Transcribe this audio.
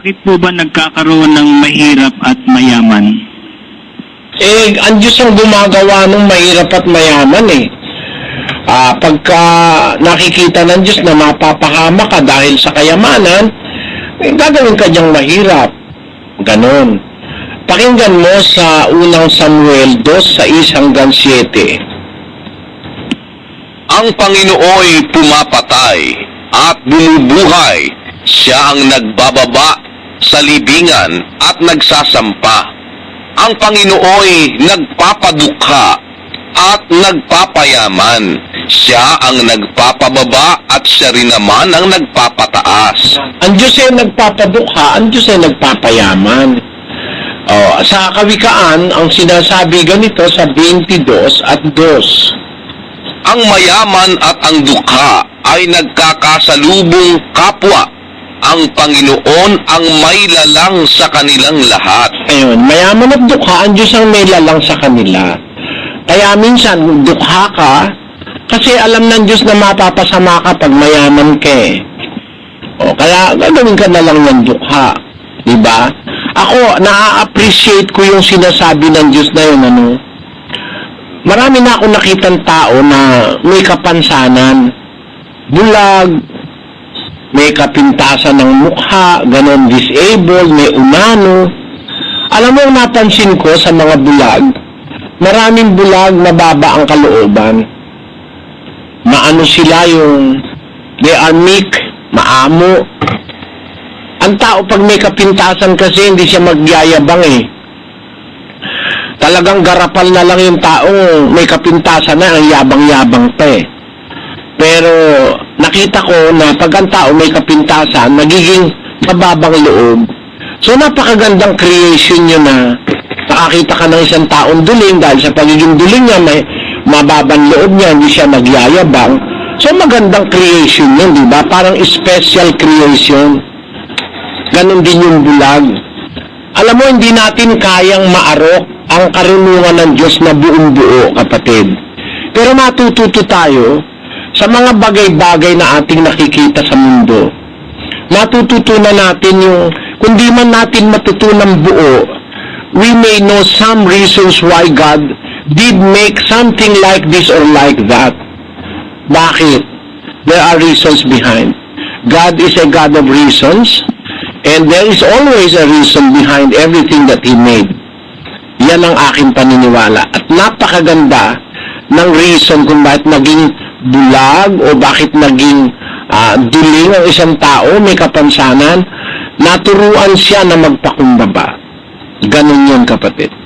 bakit po ba nagkakaroon ng mahirap at mayaman? Eh, ang Diyos ang gumagawa ng mahirap at mayaman eh. Ah, pagka nakikita ng Diyos na mapapahama ka dahil sa kayamanan, eh, gagawin ka niyang mahirap. Ganon. Pakinggan mo sa unang Samuel 2 sa 1 hanggang 7. Ang Panginooy pumapatay at bumubuhay. Siya ang nagbababa sa libingan at nagsasampa. Ang Panginooy nagpapadukha at nagpapayaman. Siya ang nagpapababa at siya rin naman ang nagpapataas. Ang Diyos ay nagpapadukha, ang Diyos ay nagpapayaman. Oh, sa kawikaan, ang sinasabi ganito sa 22 at 2. Ang mayaman at ang dukha ay nagkakasalubong kapwa. Ang Panginoon ang may lalang sa kanilang lahat. Ayun, mayaman at dukha, ang Diyos ang may lalang sa kanila. Kaya minsan, dukha ka, kasi alam ng Diyos na mapapasama ka pag mayaman ka eh. O, kaya gagawin ka na lang ng dukha. Diba? Ako, na-appreciate ko yung sinasabi ng Diyos na yun, ano. Marami na ako nakitang tao na may kapansanan, bulag, may kapintasan ng mukha, ganon disabled, may umano. Alam mo, napansin ko sa mga bulag, maraming bulag mababa ang kalooban. Maano sila yung, they are meek, maamo. Ang tao pag may kapintasan kasi hindi siya magyayabang eh. Talagang garapal na lang yung tao, may kapintasan na, ang yabang-yabang pa eh. Pero nakita ko na pag ang tao may kapintasan, nagiging mababang loob. So napakagandang creation nyo na nakakita ka ng isang taong duling dahil sa pagiging duling niya, may mababang loob niya, hindi siya nagyayabang. So magandang creation yun, di ba? Parang special creation. Ganon din yung bulag. Alam mo, hindi natin kayang maarok ang karunungan ng Diyos na buong buo, kapatid. Pero matututo tayo sa mga bagay-bagay na ating nakikita sa mundo. Matututunan natin yung, kung di man natin matutunan buo, we may know some reasons why God did make something like this or like that. Bakit? There are reasons behind. God is a God of reasons, and there is always a reason behind everything that He made. Yan ang aking paniniwala. At napakaganda ng reason kung bakit naging bulag o bakit naging ah, duling ang isang tao, may kapansanan, naturuan siya na magpakumbaba. Ganon yun, kapatid.